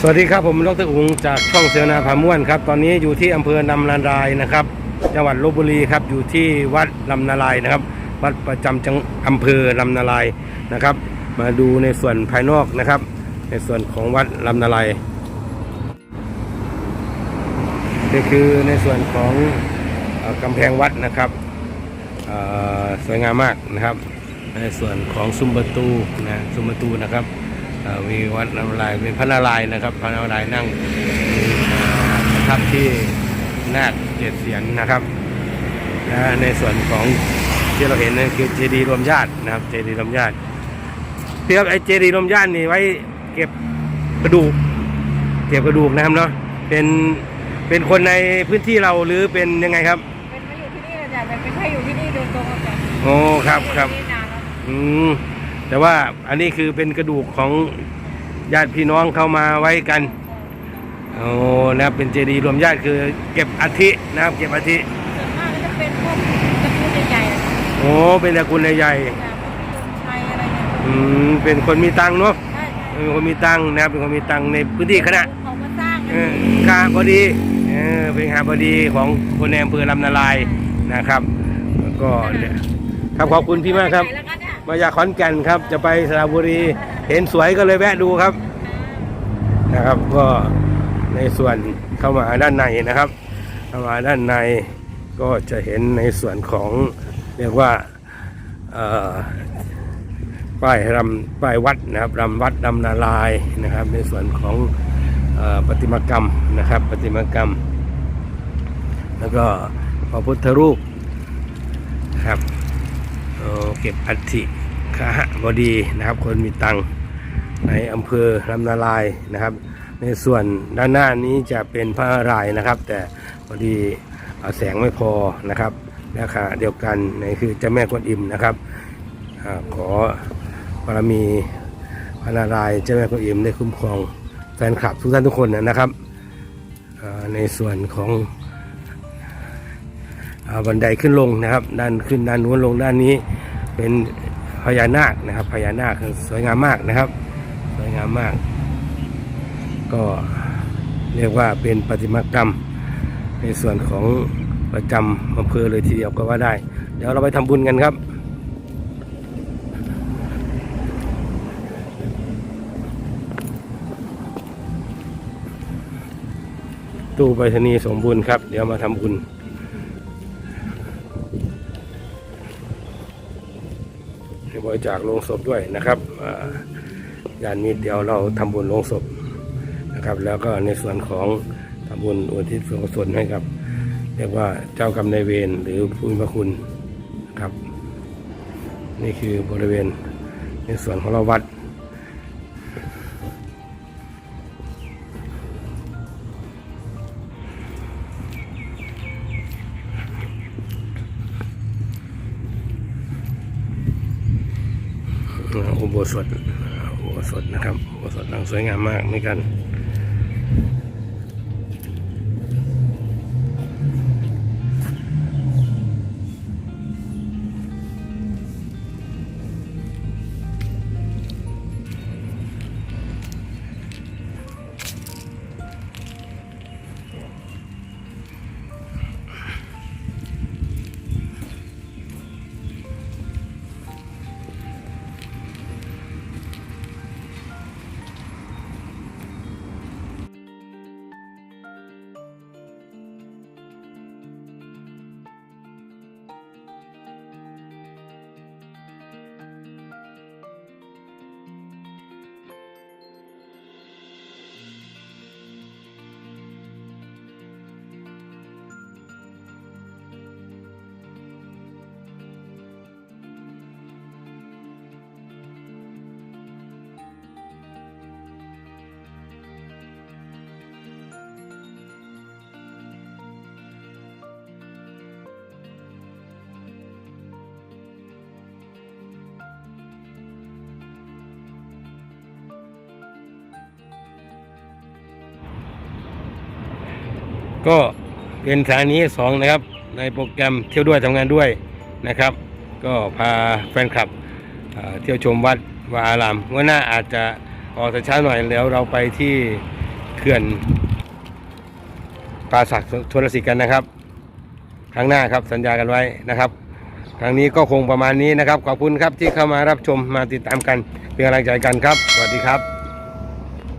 สวัสดีครับผมดรอุงจากช่องเสนาพาม่วนครับ ตอนนี้อยู่ที่อำเภอนำนารายนะครับ จังหวัดลบบุรีครับอยู่ที่วัดลำนารายนะครับ วัดประจำจังอำเภอลำนารายนะครับ มาดูในส่วนภายนอกนะครับ ในส่วนของวัดลำนารายนี่คือในส่วนของกำแพงวัดนะครับสวยงามมากนะครับ ในส่วนของซุ้มประตูนะซุ้มประตูนะครับ มีวัดนารายณ์เป็นพระนารายณ์นะครับ พระนารายณ์นั่งอ่าประทับที่นาคเจ็ดเสียนนะครับนะในส่วนของที่เราเห็นนั่นคือเจดีย์รวมญาตินะครับ เจดีย์รวมญาติพี่ครับไอ้เจดีย์รวมญาตินี่ไว้เก็บกระดูก เก็บกระดูกนะครับเนาะเป็นเป็นคนในพื้นที่เราหรือเป็นยังไงครับเป็นมาอยู่ที่นี่นะจ๊ะเป็นเป็นให้อยู่ที่นี่โดยตรงอะจ้ะโอ้ครับครับ อยู่ที่นี่นานแล้ว อืม แต่ว่าอันนี้คือเป็นกระดูกของญาติพี่น้องเข้ามาไว้กันโอ้นะครับเป็นเจดีย์รวมญาติคือเก็บอัฐินะครับ เก็บอัฐิส่วนมากก็จะเป็นพวกตระกูลใหญ่ๆอะจ้ะโอ้เป็นตระกูลใหญ่พวกลุงชัยอะไรเนี่ยๆอืมเป็นคนมีตังค์เนาะใช่ใช่เป็นคนมีตังค์นะครับเป็นคนมีตังค์ในพื้นที่คณะ เขามาสร้างเออข้าพอดีเออเป็นข้าพอดีของคนในอำเภอลำนาลายนะครับแล้วก็เนี่ยครับขอบคุณพี่มากครับ แล้วกันเนี่ย มาจากขอนแก่นครับ จะไปสระบุรี เห็นสวยก็เลยแวะดูครับ นะครับก็ในส่วนเข้ามาด้านในนะครับ เข้ามาด้านในก็จะเห็นในส่วนของเรียกว่าป้ายรำป้ายวัดนะครับรำวัดรำนาลายนะครับ ในส่วนของอประติมากรรมนะครับประติมากรรม แล้วก็พระพุทธรูปครับ เก็บอัฐิขหบดีนะครับ คนมีตังในอำเภอลำนาลายนะครับ ในส่วนด้านหน้านี้จะเป็นพระรายนะครับ แต่พอดีเอ่อแสงไม่พอนะครับและขณะเดียวกันในคือเจ้าแม่กวนอิมนะครับอขอบารมีพระนารายเจ้าแม่กวนอิมได้คุ้มครองแฟนคลับทุกท่านทุกคนนะครับในส่วนของอบันไดขึ้นลงนะครับด้านขึ้นด้านนู้นลงด้านนี้ เป็นพญานาคนะครับพญานาคสวยงามมากนะครับ สวยงามมาก ก็เรียกว่าเป็นประติมากรรม ในส่วนของประจำอำเภอเลยทีเดียวก็ว่าได้ เดี๋ยวเราไปทำบุญกันครับตู้ไปรษณีย์สมบูรณ์ครับ เดี๋ยวมาทำบุญ บริจาคโลงศพด้วยนะครับยานนี้เดียวเราทำบุญโลงศพนะครับ แล้วก็ในส่วนของทำบุญอุทิศส่วนกุศลให้กับ เรียกว่าเจ้ากรรมนายเวรหรือผู้มีพระคุณนะครับ นี่คือบริเวณในส่วนของเราวัด อุโบสถอุโบสถนะครับอุโบสถหลังสวยงามมากเหมือนกัน ก็เป็นสถานีสองนะครับ ในโปรแกรมเที่ยวด้วยทำงานด้วยนะครับ ก็พาแฟนคลับเที่ยวชมวัดวาอารามวันหน้าอาจจะออกแต่ช้าหน่อยแล้วเราไปที่เขื่อนป่าศักดิ์ชนลสิทธิ์กันนะครับ ครั้งหน้าครับสัญญากันไว้นะครับ ครั้งนี้ก็คงประมาณนี้นะครับ ขอบคุณครับที่เข้ามารับชมมาติดตามกันเป็นกำลังใจกันครับ สวัสดีครับ